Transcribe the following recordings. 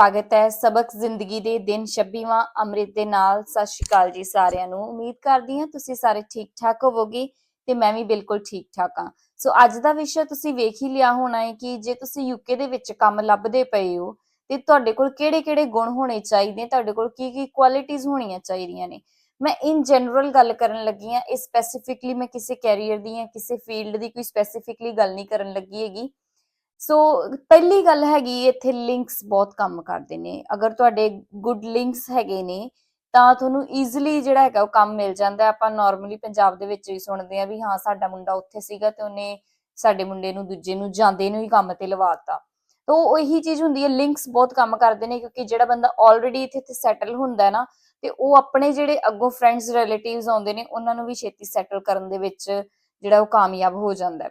ਸਵਾਗਤ ਹੈ ਸਬਕ ਜ਼ਿੰਦਗੀ ਦੇ ਦਿਨ 26ਵਾਂ ਅੰਮ੍ਰਿਤ ਦੇ ਨਾਲ। ਸਤਿ ਸ਼੍ਰੀ ਅਕਾਲ ਜੀ ਸਾਰਿਆਂ ਨੂੰ। ਉਮੀਦ ਕਰਦੀ ਹਾਂ ਤੁਸੀਂ ਸਾਰੇ ਠੀਕ ਠਾਕ ਹੋਵੋਗੇ ਤੇ ਮੈਂ ਵੀ ਬਿਲਕੁਲ ਠੀਕ ਠਾਕ ਹਾਂ। ਸੋ ਅੱਜ ਦਾ ਵਿਸ਼ਾ ਤੁਸੀਂ ਵੇਖ ਹੀ ਲਿਆ ਹੋਣਾ ਹੈ ਕਿ ਜੇ ਤੁਸੀਂ ਯੂਕੇ ਦੇ ਵਿੱਚ ਕੰਮ ਲੱਭਦੇ ਪਏ ਹੋ, ਤੇ ਤੁਹਾਡੇ ਕੋਲ ਕਿਹੜੇ-ਕਿਹੜੇ ਗੁਣ ਹੋਣੇ ਚਾਹੀਦੇ, ਤੁਹਾਡੇ ਕੋਲ ਕੀ-ਕੀ ਕੁਆਲਿਟੀਆਂ ਹੋਣੀਆਂ ਚਾਹੀਦੀਆਂ ਨੇ? ਮੈਂ ਇਨ ਜਨਰਲ ਗੱਲ ਕਰਨ ਲੱਗੀ ਹਾਂ, ਇਹ ਸਪੈਸੀਫਿਕਲੀ ਮੈਂ ਕਿਸੇ ਕੈਰੀਅਰ ਦੀ ਜਾਂ ਕਿਸੇ ਫੀਲਡ ਦੀ ਕੋਈ ਸਪੈਸੀਫਿਕਲੀ ਗੱਲ ਨਹੀਂ ਕਰਨ ਲੱਗੀ ਹੈਗੀ। ਸੋ ਪਹਿਲੀ ਗੱਲ ਹੈਗੀ, ਇੱਥੇ ਲਿੰਕਸ ਬਹੁਤ ਕੰਮ ਕਰਦੇ ਨੇ। ਅਗਰ ਤੁਹਾਡੇ ਗੁੱਡ ਲਿੰਕਸ ਹੈਗੇ ਨੇ, ਤਾਂ ਤੁਹਾਨੂੰ ਈਜ਼ੀਲੀ ਜਿਹੜਾ ਹੈਗਾ, ਉਹ ਕੰਮ ਮਿਲ ਜਾਂਦਾ। ਆਪਾਂ ਨਾਰਮਲੀ ਪੰਜਾਬ ਦੇ ਵਿੱਚ ਹੀ ਸੁਣਦੇ ਆ ਵੀ ਹਾਂ, ਸਾਡਾ ਮੁੰਡਾ ਉੱਥੇ ਸੀਗਾ ਤੇ ਉਹਨੇ ਸਾਡੇ ਮੁੰਡੇ ਨੂੰ, ਦੂਜੇ ਨੂੰ, ਜਾਂਦੇ ਨੂੰ ਹੀ ਕੰਮ ਤੇ ਲਵਾਤਾ ਤਾਂ, ਉਹ ਇਹੀ ਚੀਜ਼ ਹੁੰਦੀ ਹੈ ਲਿੰਕਸ ਬਹੁਤ ਕੰਮ ਕਰਦੇ ਨੇ, ਕਿਉਂਕਿ ਜਿਹੜਾ ਬੰਦਾ ਆਲਰੇਡੀ ਇੱਥੇ ਤੇ ਸੈਟਲ ਹੁੰਦਾ ਹੈ ਨਾ, ਤੇ ਉਹ ਆਪਣੇ ਜਿਹੜੇ ਅੱਗੋਂ ਫਰੈਂਡਸ ਰਿਲੇਟਿਵਸ ਆਉਂਦੇ ਨੇ, ਉਹਨਾਂ ਨੂੰ ਵੀ ਛੇਤੀ ਸੈਟਲ ਕਰਨ ਦੇ ਵਿੱਚ ਜਿਹੜਾ ਉਹ ਕਾਮਯਾਬ ਹੋ ਜਾਂਦਾ ਹੈ।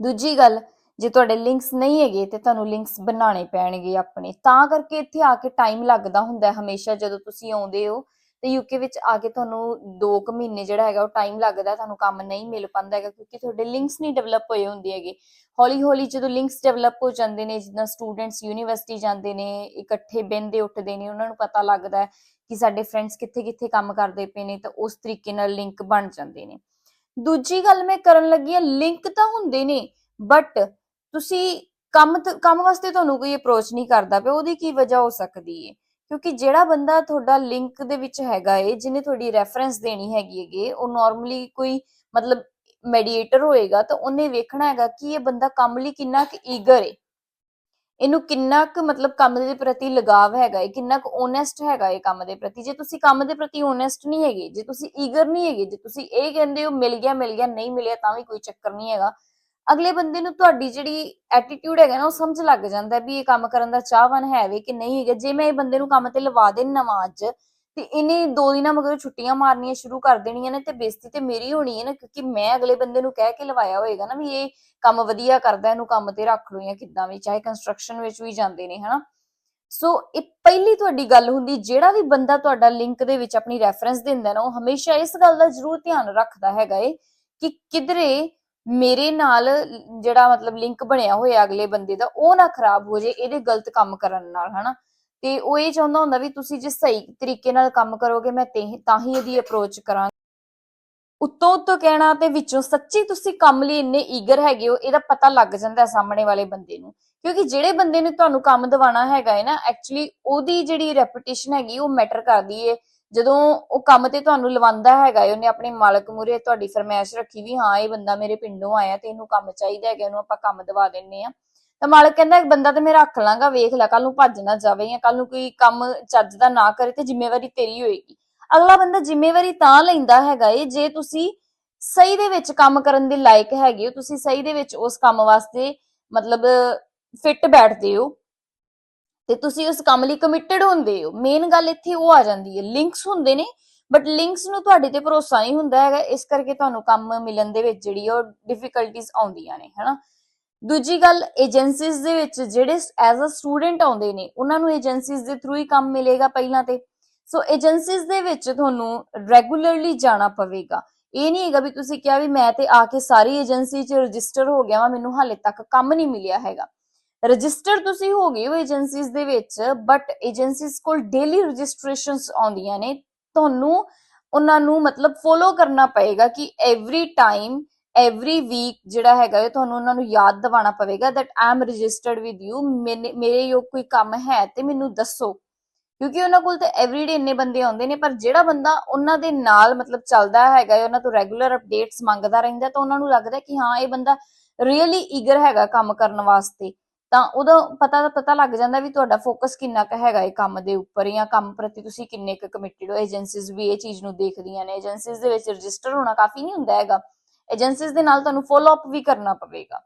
ਦੂਜੀ ਗੱਲ ਜੇ ਤੁਹਾਡੇ ਲਿੰਕਸ ਨਹੀਂ ਹੈਗੇ ਤੇ ਤੁਹਾਨੂੰ ਲਿੰਕਸ ਬਣਾਉਣੇ ਪੈਣਗੇ ਆਪਣੇ, ਤਾਂ ਕਰਕੇ ਇੱਥੇ ਆ ਕੇ ਟਾਈਮ ਲੱਗਦਾ ਹੁੰਦਾ ਹਮੇਸ਼ਾ ਜਦੋਂ ਤੁਸੀਂ ਆਉਂਦੇ ਹੋ ਤੇ ਯੂਕੇ ਵਿੱਚ ਆ ਕੇ ਤੁਹਾਨੂੰ 2 ਕੁ ਮਹੀਨੇ ਜਿਹੜਾ ਹੈਗਾ ਉਹ ਟਾਈਮ ਲੱਗਦਾ ਤੁਹਾਨੂੰ ਕੰਮ ਨਹੀਂ ਮਿਲ ਪਾਉਂਦਾ ਹੈਗਾ ਕਿਉਂਕਿ ਤੁਹਾਡੇ ਲਿੰਕਸ ਨਹੀਂ ਡਿਵੈਲਪ ਹੋਏ ਹੁੰਦੇ ਹੈਗੇ। ਹੌਲੀ ਹੌਲੀ ਜਦੋਂ ਲਿੰਕਸ ਡਿਵੈਲਪ ਹੋ ਜਾਂਦੇ ਨੇ, ਜਿੱਦਾਂ ਸਟੂਡੈਂਟਸ ਯੂਨੀਵਰਸਿਟੀ ਜਾਂਦੇ ਨੇ, ਇਕੱਠੇ ਬਹਿੰਦੇ ਉੱਠਦੇ ਨੇ, ਉਹਨਾਂ ਨੂੰ ਪਤਾ ਲੱਗਦਾ ਕਿ ਸਾਡੇ ਫਰੈਂਡਸ ਕਿੱਥੇ ਕਿੱਥੇ ਕੰਮ ਕਰਦੇ ਪਏ ਨੇ, ਤਾਂ ਉਸ ਤਰੀਕੇ ਨਾਲ ਲਿੰਕ ਬਣ ਜਾਂਦੇ ਨੇ। ਦੂਜੀ ਗੱਲ ਮੈਂ ਕਰਨ ਲੱਗੀ ਆ ਲਿੰਕ ਤਾਂ ਹੁੰਦੇ ਨੇ ਬਟ ਤੁਸੀਂ ਕੰਮ ਕੰਮ ਵਾਸਤੇ ਤੁਹਾਨੂੰ ਕੋਈ ਅਪਰੋਚ ਨਹੀਂ ਕਰਦਾ ਪਿਆ, ਉਹਦੀ ਕੀ ਵਜ੍ਹਾ ਹੋ ਸਕਦੀ ਹੈ ਕਿਉਂਕਿ ਜਿਹੜਾ ਬੰਦਾ ਤੁਹਾਡਾ ਲਿੰਕ ਦੇ ਵਿੱਚ ਹੈਗਾ ਏ, ਜਿਹਨੇ ਤੁਹਾਡੀ ਰੈਫਰੈਂਸ ਦੇਣੀ ਹੈਗੀ ਹੈਗੇ, ਉਹ ਨਾਰਮਲੀ ਕੋਈ ਮਤਲਬ ਮੈਡੀਏਟਰ ਹੋਏਗਾ, ਤਾਂ ਉਹਨੇ ਵੇਖਣਾ ਹੈਗਾ ਕਿ ਇਹ ਬੰਦਾ ਕੰਮ ਲਈ ਕਿੰਨਾ ਕੁ ਈਗਰ ਏ। ਇਹਨੂੰ ਕਿੰਨਾ ਕੁ ਮਤਲਬ ਕੰਮ ਦੇ ਪ੍ਰਤੀ ਲਗਾਵ ਹੈਗਾ ਏ, ਕਿੰਨਾ ਕੁ ਓਨੈਸਟ ਹੈਗਾ ਏ ਕੰਮ ਦੇ ਪ੍ਰਤੀ। ਜੇ ਤੁਸੀਂ ਕੰਮ ਦੇ ਪ੍ਰਤੀ ਓਨੈਸਟ ਨਹੀਂ ਹੈਗੇ, ਜੇ ਤੁਸੀਂ ਈਗਰ ਨਹੀਂ ਹੈਗੇ, ਜੇ ਤੁਸੀਂ ਇਹ ਕਹਿੰਦੇ ਹੋ ਮਿਲ ਗਿਆ ਮਿਲ ਗਿਆ, ਨਹੀਂ ਮਿਲਿਆ, ਤਾਂ ਵੀ ਕੋਈ ਚੱਕਰ ਨਹੀਂ ਹੈਗਾ। ਅਗਲੇ ਬੰਦੇ ਨੂੰ ਤੁਹਾਡੀ ਜਿਹੜੀ ਐਟੀਟਿਊਡ ਹੈਗਾ ਨਾ, ਉਹ ਸਮਝ ਲੱਗ ਜਾਂਦਾ ਵੀ ਇਹ ਕੰਮ ਕਰਨ ਦਾ ਚਾਹਵਾਨ ਹੈ ਵੇ ਕਿ ਨਹੀਂ ਹੈਗਾ। ਜੇ ਮੈਂ ਇਹ ਬੰਦੇ ਨੂੰ ਕੰਮ ਤੇ ਲਵਾ ਦੇਣਾ ਵਾ ਤੇ ਇਹਨੇ ਦੋ ਦਿਨਾਂ ਮਗਰ ਛੁੱਟੀਆਂ ਮਾਰਨੀਆਂ ਸ਼ੁਰੂ ਕਰ ਦੇਣੀਆਂ ਨੇ ਤੇ ਬੇਇੱਜ਼ਤੀ ਤੇ ਮੇਰੀ ਹੋਣੀ ਹੈ ਨਾ, ਕਿਉਂਕਿ ਮੈਂ ਅਗਲੇ ਬੰਦੇ ਨੂੰ ਕਹਿ ਕੇ ਲਵਾਇਆ ਹੋਏਗਾ ਨਾ ਵੀ ਇਹ ਕੰਮ ਵਧੀਆ ਕਰਦਾ, ਇਹਨੂੰ ਕੰਮ ਤੇ ਰੱਖ ਲਓ ਜਾਂ ਕਿੱਦਾਂ ਵੀ, ਚਾਹੇ ਕੰਸਟਰਕਸ਼ਨ ਵਿੱਚ ਵੀ ਜਾਂਦੇ ਨੇ, ਹਨਾ। ਸੋ ਇਹ ਪਹਿਲੀ ਤੁਹਾਡੀ ਗੱਲ ਹੁੰਦੀ, ਜਿਹੜਾ ਵੀ ਬੰਦਾ ਤੁਹਾਡਾ ਲਿੰਕ ਦੇ ਵਿੱਚ ਆਪਣੀ ਰੈਫਰੈਂਸ ਦਿੰਦਾ ਨਾ, ਉਹ ਹਮੇਸ਼ਾ ਇਸ ਗੱਲ ਦਾ ਜ਼ਰੂਰ ਧਿਆਨ ਰੱਖਦਾ ਹੈਗਾ ਏ ਕਿ ਕਿਧਰੇ ਮੇਰੇ ਨਾਲ ਜਿਹੜਾ ਮਤਲਬ ਲਿੰਕ ਬਣਿਆ ਹੋਇਆ ਅਗਲੇ ਬੰਦੇ ਦਾ, ਉਹ ਨਾ ਖਰਾਬ ਹੋ ਜੇ ਇਹਦੇ ਗਲਤ ਕੰਮ ਕਰਨ ਨਾਲ, ਹਨਾ? ਤੇ ਉਹ ਇਹ ਚਾਹੁੰਦਾ ਹੁੰਦਾ ਵੀ ਤੁਸੀਂ ਜੇ ਸਹੀ ਤਰੀਕੇ ਨਾਲ ਕੰਮ ਕਰੋਗੇ, ਮੈਂ ਤਾਂ ਹੀ ਇਹਦੀ ਅਪਰੋਚ ਕਰਾਂ ਉੱਤੋਂ ਉੱਤੋਂ ਕਹਿਣਾ ਤੇ ਵਿੱਚੋਂ ਸੱਚੀ ਤੁਸੀਂ ਕੰਮ ਲਈ ਇੰਨੇ ਈਗਰ ਹੈਗੇ ਹੋ, ਇਹਦਾ ਪਤਾ ਲੱਗ ਜਾਂਦਾ ਸਾਹਮਣੇ ਵਾਲੇ ਬੰਦੇ ਨੂੰ। ਕਿਉਂਕਿ ਜਿਹੜੇ ਬੰਦੇ ਨੇ ਤੁਹਾਨੂੰ ਕੰਮ ਦਿਵਾਣਾ ਹੈਗਾ ਹੈ ਨਾ ਐਕਚੁਅਲੀ ਉਹਦੀ ਜਿਹੜੀ ਰੈਪੂਟੇਸ਼ਨ ਹੈਗੀ, ਉਹ ਮੈਟਰ ਕਰਦੀ ਏ। ਜਦੋਂ ਉਹ ਕੰਮ ਤੇ ਤੁਹਾਨੂੰ ਲਵਾਉਂਦਾ ਹੈਗਾ ਉਹਨੇ ਆਪਣੇ ਮਾਲਕ ਮੂਰੇ ਤੁਹਾਡੀ ਫਰਮਾਇਸ਼ ਰੱਖੀ ਵੀ ਹਾਂ, ਇਹ ਬੰਦਾ ਮੇਰੇ ਪਿੰਡੋਂ ਆਇਆ ਤੇ ਇਹਨੂੰ ਕੰਮ ਚਾਹੀਦਾ ਹੈਗਾ, ਇਹਨੂੰ ਆਪਾਂ ਕੰਮ ਦਵਾ ਦਿੰਨੇ ਆ ਤਾਂ ਮਾਲਕ ਕਹਿੰਦਾ ਇੱਕ ਬੰਦਾ ਤੇ ਮੈਂ ਰੱਖ ਲਾਂਗਾ, ਵੇਖ ਲੈ ਕੱਲ ਨੂੰ ਭੱਜ ਨਾ ਜਾਵੇ ਜਾਂ ਕੱਲ ਨੂੰ ਕੋਈ ਕੰਮ ਚੱਜ ਦਾ ਨਾ ਕਰੇ ਤੇ ਜ਼ਿੰਮੇਵਾਰੀ ਤੇਰੀ ਹੋਏਗੀ। ਅਗਲਾ ਬੰਦਾ ਜ਼ਿੰਮੇਵਾਰੀ ਤਾਂ ਲੈਂਦਾ ਹੈਗਾ ਏ, ਜੇ ਤੁਸੀਂ ਸਹੀ ਦੇ ਵਿੱਚ ਕੰਮ ਕਰਨ ਦੇ ਲਾਇਕ ਹੈਗੇ ਹੋ, ਤੁਸੀਂ ਸਹੀ ਦੇ ਵਿੱਚ ਉਸ ਕੰਮ ਵਾਸਤੇ ਮਤਲਬ ਫਿੱਟ ਬੈਠਦੇ ਹੋ ਤੇ ਤੁਸੀਂ ਉਸ ਕੰਮ ਲਈ ਕਮਿਟਡ ਹੁੰਦੇ ਹੋ। ਮੇਨ ਗੱਲ ਇੱਥੇ ਉਹ ਆ ਜਾਂਦੀ ਹੈ ਲਿੰਕਸ ਹੁੰਦੇ ਨੇ ਬਟ ਲਿੰਕਸ ਨੂੰ ਤੁਹਾਡੇ ਤੇ ਭਰੋਸਾ ਨਹੀਂ ਹੁੰਦਾ ਹੈਗਾ, ਇਸ ਕਰਕੇ ਤੁਹਾਨੂੰ ਕੰਮ ਮਿਲਣ ਦੇ ਵਿੱਚ ਜਿਹੜੀ ਉਹ ਡਿਫਿਕਲਟੀਆਂ ਆਉਂਦੀਆਂ ਨੇ, ਹਨਾ। ਦੂਜੀ ਗੱਲ ਏਜੰਸੀਜ਼ ਦੇ ਵਿੱਚ ਜਿਹੜੇ ਐਜ਼ ਅ ਸਟੂਡੈਂਟ ਆਉਂਦੇ ਨੇ, ਉਹਨਾਂ ਨੂੰ ਏਜੰਸੀਜ਼ ਦੇ ਥਰੂ ਹੀ ਕੰਮ ਮਿਲੇਗਾ ਪਹਿਲਾਂ ਤੇ। ਸੋ ਏਜੰਸੀਜ਼ ਦੇ ਵਿੱਚ ਤੁਹਾਨੂੰ ਰੈਗੂਲਰਲੀ ਜਾਣਾ ਪਵੇਗਾ। ਇਹ ਨਹੀਂ ਹੈਗਾ ਵੀ ਤੁਸੀਂ ਕਿਹਾ ਵੀ ਮੈਂ ਤੇ ਆ ਕੇ ਸਾਰੀ ਏਜੰਸੀ 'ਚ ਰਜਿਸਟਰ ਹੋ ਗਿਆ ਵਾ, ਮੈਨੂੰ ਹਾਲੇ ਤੱਕ ਕੰਮ ਨਹੀਂ ਮਿਲਿਆ ਹੈਗਾ। ਰਜਿਸਟਰ ਤੁਸੀਂ ਹੋ ਗਏ ਹੋ ਏਜੰਸੀਜ਼ ਦੇ ਵਿੱਚ ਬਟ ਏਜੰਸੀਜ਼ ਕੋਲ ਡੇਲੀ ਰਜਿਸਟ੍ਰੇਸ਼ਨਸ ਆਉਂਦੀਆਂ ਨੇ, ਤੁਹਾਨੂੰ ਉਹਨਾਂ ਨੂੰ ਮਤਲਬ ਫੋਲੋ ਕਰਨਾ ਪਏਗਾ ਕਿ ਐਵਰੀ ਟਾਈਮ ਐਵਰੀ ਵੀਕ ਜਿਹੜਾ ਹੈਗਾ ਤੁਹਾਨੂੰ ਉਹਨਾਂ ਨੂੰ ਯਾਦ ਦਿਵਾਉਣਾ ਪਵੇਗਾ that i am registered with ਮੇਰੇ ਯੋਗ ਕੋਈ ਕੰਮ ਹੈ ਤੇ ਮੈਨੂੰ ਦੱਸੋ। ਕਿਉਂਕਿ ਉਹਨਾਂ ਕੋਲ ਤੇ ਐਵਰੀਡੇ ਇੰਨੇ ਬੰਦੇ ਆਉਂਦੇ ਨੇ, ਪਰ ਜਿਹੜਾ ਬੰਦਾ ਉਹਨਾਂ ਦੇ ਨਾਲ ਮਤਲਬ ਚੱਲਦਾ ਹੈਗਾ ਉਹਨਾਂ ਤੋਂ ਰੈਗੂਲਰ ਅਪਡੇਟਸ ਮੰਗਦਾ ਰਹਿੰਦਾ ਤਾਂ ਉਹਨਾਂ ਨੂੰ ਲੱਗਦਾ ਕਿ ਹਾਂ, ਇਹ ਬੰਦਾ ਰੀਅਲੀ ਈਗਰ ਹੈਗਾ ਕੰਮ ਕਰਨ ਵਾਸਤੇ। ਤਾਂ ਉਹਦਾ ਪਤਾ ਪਤਾ ਲੱਗ ਜਾਂਦਾ ਵੀ ਤੁਹਾਡਾ ਫੋਕਸ ਕਿੰਨਾ ਕੁ ਹੈਗਾ ਇਹ ਕੰਮ ਦੇ ਉੱਪਰ ਜਾਂ ਕੰਮ ਪ੍ਰਤੀ ਤੁਸੀਂ ਕਿੰਨੇ ਕੁ ਕਮਿਟਡ ਹੋ। ਏਜੰਸੀਜ਼ ਵੀ ਇਹ ਚੀਜ਼ ਨੂੰ ਦੇਖਦੀਆਂ ਨੇ। ਏਜੰਸੀਜ਼ ਦੇ ਵਿੱਚ ਰਜਿਸਟਰ ਹੋਣਾ ਕਾਫੀ ਨਹੀਂ ਹੁੰਦਾ ਹੈਗਾ। ਏਜੰਸੀਜ਼ ਦੇ ਨਾਲ ਤੁਹਾਨੂੰ ਫੋਲੋ ਅਪ ਵੀ ਕਰਨਾ ਪਵੇਗਾ।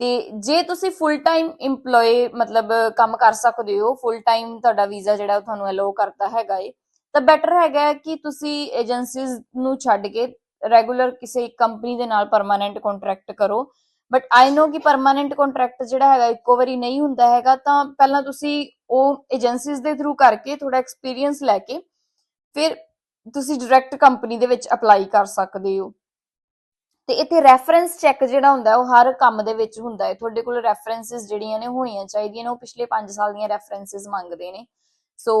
ਤੇ ਜੇ ਤੁਸੀਂ ਫੁੱਲ ਟਾਈਮ EMPLOYE ਮਤਲਬ ਕੰਮ ਕਰ ਸਕਦੇ ਹੋ ਫੁੱਲ ਟਾਈਮ ਤੁਹਾਡਾ ਵੀਜ਼ਾ ਜਿਹੜਾ ਉਹ ਤੁਹਾਨੂੰ ਅਲਾਉ ਕਰਦਾ ਹੈਗਾ ਏ, ਤਾਂ ਬੈਟਰ ਹੈਗਾ ਕਿ ਤੁਸੀਂ ਏਜੰਸੀਜ਼ ਨੂੰ ਛੱਡ ਕੇ ਰੈਗੂਲਰ ਕਿਸੇ ਕੰਪਨੀ ਦੇ ਨਾਲ ਪਰਮਾਨੈਂਟ ਕੰਟਰੈਕਟ ਕਰੋ। ਬਟ ਆਈ ਨੋ ਕਿ ਪਰਮਾਨੈਂਟ ਕੰਟਰੈਕਟ ਜਿਹੜਾ ਹੈਗਾ, ਇੱਕੋ ਵਾਰੀ ਨਹੀਂ ਹੁੰਦਾ ਹੈਗਾ, ਤਾਂ ਪਹਿਲਾਂ ਤੁਸੀਂ ਉਹ ਏਜੰਸੀਜ਼ ਦੇ ਥਰੂ ਕਰਕੇ ਥੋੜਾ ਐਕਸਪੀਰੀਅੰਸ ਲੈ ਕੇ ਫਿਰ ਤੁਸੀਂ ਡਾਇਰੈਕਟ ਕੰਪਨੀ ਦੇ ਵਿੱਚ ਅਪਲਾਈ ਕਰ ਸਕਦੇ ਹੋ। ਤੇ ਇੱਥੇ ਰੈਫਰੈਂਸ ਚੈੱਕ ਜਿਹੜਾ ਹੁੰਦਾ, ਉਹ ਹਰ ਕੰਮ ਦੇ ਵਿੱਚ ਹੁੰਦਾ ਹੈ। ਤੁਹਾਡੇ ਕੋਲ ਰੈਫਰੈਂਸਸ ਜਿਹੜੀਆਂ ਨੇ ਹੋਣੀਆਂ ਚਾਹੀਦੀਆਂ ਨੇ। ਉਹ ਪਿਛਲੇ 5 ਸਾਲ ਦੀਆਂ ਰੈਫਰੈਂਸਸ ਮੰਗਦੇ ਨੇ। ਸੋ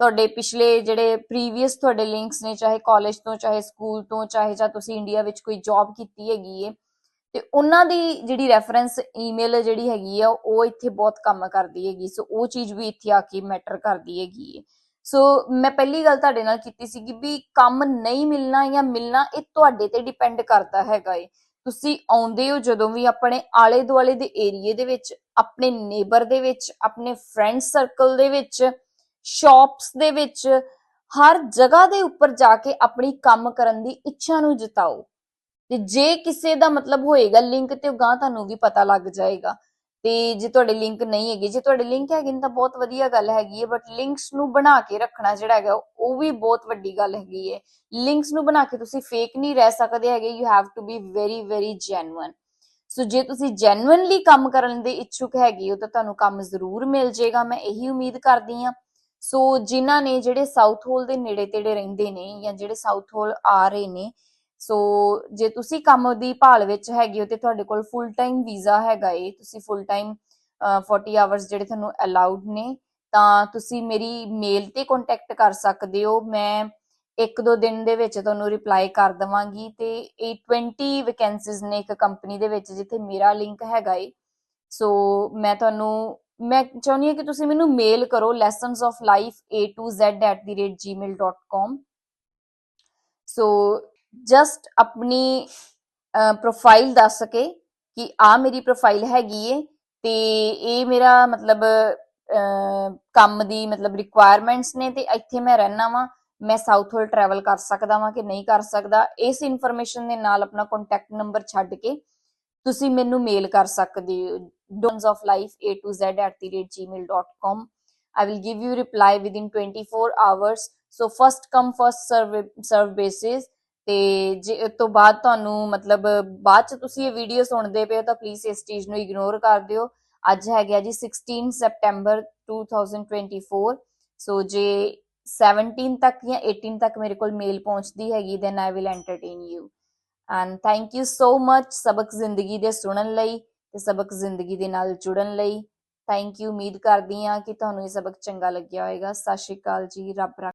ਤੁਹਾਡੇ ਪਿਛਲੇ ਜਿਹੜੇ ਪ੍ਰੀਵੀਅਸ ਤੁਹਾਡੇ ਲਿੰਕਸ ਨੇ, ਚਾਹੇ ਕਾਲਜ ਤੋਂ, ਚਾਹੇ ਸਕੂਲ ਤੋਂ, ਚਾਹੇ ਜਾਂ ਤੁਸੀਂ ਇੰਡੀਆ ਵਿੱਚ ਕੋਈ ਜੌਬ ਕੀਤੀ ਹੈਗੀ ਏ ਤੇ ਉਹਨਾਂ ਦੀ ਜਿਹੜੀ ਰੈਫਰੈਂਸ ਈਮੇਲ ਜਿਹੜੀ ਹੈਗੀ ਆ, ਉਹ ਇੱਥੇ ਬਹੁਤ ਕੰਮ ਕਰਦੀ ਹੈਗੀ, ਸੋ ਉਹ ਚੀਜ਼ ਵੀ ਇੱਥੇ ਆ ਕੇ ਮੈਟਰ ਕਰਦੀ ਹੈਗੀ ਸੋ ਮੈਂ ਪਹਿਲੀ ਗੱਲ ਤੁਹਾਡੇ ਨਾਲ ਕੀਤੀ ਸੀ ਵੀ ਕੰਮ ਨਹੀਂ ਮਿਲਣਾ ਜਾਂ ਮਿਲਣਾ ਇਹ ਤੁਹਾਡੇ ਤੇ ਡਿਪੈਂਡ ਕਰਦਾ ਹੈਗਾ ਏ। ਤੁਸੀਂ ਆਉਂਦੇ ਹੋ ਜਦੋਂ ਵੀ ਆਪਣੇ ਆਲੇ ਦੁਆਲੇ ਦੇ ਏਰੀਏ ਦੇ ਵਿੱਚ, ਆਪਣੇ ਨੇਬਰ ਦੇ ਵਿੱਚ, ਆਪਣੇ ਫਰੈਂਡ ਸਰਕਲ ਦੇ ਵਿੱਚ ਸ਼ਾਪਸ ਦੇ ਵਿੱਚ, ਹਰ ਜਗ੍ਹਾ ਦੇ ਉੱਪਰ ਜਾ ਕੇ ਆਪਣੀ ਕੰਮ ਕਰਨ ਦੀ ਇੱਛਾ ਨੂੰ ਜਤਾਓ। ਤੇ ਜੇ ਕਿਸੇ ਦਾ ਮਤਲਬ ਹੋਏਗਾ ਲਿੰਕ ਤੇ ਗਾਂ ਤੁਹਾਨੂੰ ਵੀ ਪਤਾ ਲੱਗ ਜਾਏਗਾ। ਤੇ ਜੇ ਤੁਹਾਡੇ ਲਿੰਕ ਨਹੀਂ ਹੈਗੇ, ਜੇ ਤੁਹਾਡੇ ਲਿੰਕ ਹੈਗੇ ਨੇ ਤਾਂ ਬਹੁਤ ਵਧੀਆ ਗੱਲ ਹੈਗੀ ਹੈ ਬਟ ਲਿੰਕਸ ਨੂੰ ਬਣਾ ਕੇ ਰੱਖਣਾ ਜਿਹੜਾ ਹੈਗਾ ਉਹ ਵੀ ਬਹੁਤ ਵੱਡੀ ਗੱਲ ਹੈਗੀ ਹੈ। ਲਿੰਕਸ ਨੂੰ ਬਣਾ ਕੇ ਤੁਸੀਂ ਫੇਕ ਨਹੀਂ ਰਹਿ ਸਕਦੇ ਹੈਗੇ you have to be very very genuine so ਜੇ ਤੁਸੀਂ ਜੈਨੂਇਨਲੀ ਕੰਮ ਕਰਨ ਦੇ ਇੱਛੁਕ ਹੈਗੇ ਹੋ ਤਾਂ ਤੁਹਾਨੂੰ ਕੰਮ ਜ਼ਰੂਰ ਮਿਲ ਜਾਏਗਾ, ਮੈਂ ਇਹੀ ਉਮੀਦ ਕਰਦੀ ਹਾਂ। ਸੋ ਜਿਨ੍ਹਾਂ ਨੇ ਜਿਹੜੇ ਸਾਊਥ ਹੋਲ ਦੇ ਨੇੜੇ ਤੇੜੇ ਰਹਿੰਦੇ ਨੇ ਜਾਂ ਜਿਹੜੇ ਸਾਊਥ ਹੋਲ ਆ ਰਹੇ ਨੇ ਸੋ ਜੇ ਤੁਸੀਂ ਕੰਮ ਦੀ ਭਾਲ ਵਿੱਚ ਹੈਗੇ ਹੋ ਤੇ ਤੁਹਾਡੇ ਕੋਲ ਫੁੱਲ ਟਾਈਮ ਵੀਜ਼ਾ ਹੈਗਾ ਏ, ਤੁਸੀਂ ਫੁੱਲ ਟਾਈਮ 40 ਆਵਰਸ ਜਿਹੜੇ ਤੁਹਾਨੂੰ ਅਲਾਉਡ ਨੇ, ਤਾਂ ਤੁਸੀਂ ਮੇਰੀ ਮੇਲ ਤੇ ਕੰਟੈਕਟ ਕਰ ਸਕਦੇ ਹੋ। ਮੈਂ ਇੱਕ ਦੋ ਦਿਨ ਦੇ ਵਿੱਚ ਤੁਹਾਨੂੰ ਰਿਪਲਾਈ ਕਰ ਦਵਾਂਗੀ ਤੇ ਇਹ 20 ਵੈਕੈਂਸੀਜ਼ ਨੇ ਇੱਕ ਕੰਪਨੀ ਦੇ ਵਿੱਚ ਜਿੱਥੇ ਮੇਰਾ ਲਿੰਕ ਹੈਗਾ ਏ। ਸੋ ਮੈਂ ਤੁਹਾਨੂੰ, ਮੈਂ ਚਾਹੁੰਦੀ ਹਾਂ ਕਿ ਤੁਸੀਂ ਮੈਨੂੰ ਮੇਲ ਕਰੋ lessons of life a to z gmail.com so just ਆਪਣੀ ਪ੍ਰੋਫਾਈਲ ਦੱਸ ਕੇ ਕਿ ਆ ਮੇਰੀ ਪ੍ਰੋਫਾਈਲ ਹੈਗੀ ਏ ਤੇ ਇਹ ਮੇਰਾ ਮਤਲਬ ਕੰਮ ਦੀ ਮਤਲਬ ਰਿਕੁਆਇਰਮੈਂਟਸ ਨੇ ਤੇ ਇੱਥੇ ਮੈਂ ਰਹਿਣਾ ਵਾਂ ਮੈਂ ਸਾਊਥ ਹੋਲ ਟਰੈਵਲ ਕਰ ਸਕਦਾ ਵਾਂ ਕਿ ਨਹੀਂ ਕਰ ਸਕਦਾ ਇਸ ਇਨਫੋਰਮੇਸ਼ਨ ਦੇ ਨਾਲ ਆਪਣਾ ਕੰਟੈਕਟ ਨੰਬਰ ਛੱਡ ਕੇ ਤੁਸੀਂ ਮੈਨੂੰ ਮੇਲ ਕਰ ਸਕਦੇ ਹੋ dons of life a to z at the rate gmail.com i will give you reply within 24 hours so, first come, first serve serve basis ਤੇ ਜੇ ਇਹ ਤੋਂ ਬਾਅਦ ਤੁਹਾਨੂੰ ਮਤਲਬ ਬਾਅਦ ਚ ਤੁਸੀਂ ਇਹ ਵੀਡੀਓ ਸੁਣਦੇ ਪਏ ਹੋ ਤਾਂ ਪਲੀਜ਼ ਇਸ ਚੀਜ਼ ਨੂੰ ਇਗਨੋਰ ਕਰ ਦਿਓ। ਅੱਜ ਹੈਗਾ ਜੀ 16 ਸੈਪਟੈਂਬਰ 2024 ਸੋ ਜੇ 17 ਤੱਕ ਜਾਂ 18 ਤੱਕ ਮੇਰੇ ਕੋਲ ਮੇਲ ਪਹੁੰਚਦੀ ਹੈਗੀ then I will entertain you and thank you so much ਸਬਕ ਜ਼ਿੰਦਗੀ ਦੇ ਸੁਣਨ ਲਈ ਤੇ ਸਬਕ ਜ਼ਿੰਦਗੀ ਦੇ ਨਾਲ ਜੁੜਨ ਲਈ। ਥੈਂਕ ਯੂ ਉਮੀਦ ਕਰਦੀ ਹਾਂ ਕਿ ਤੁਹਾਨੂੰ ਇਹ ਸਬਕ ਚੰਗਾ ਲੱਗਿਆ ਹੋਵੇਗਾ ਸਤਿ ਸ਼੍ਰੀ ਅਕਾਲ ਜੀ, ਰੱਬ ਰੱਖ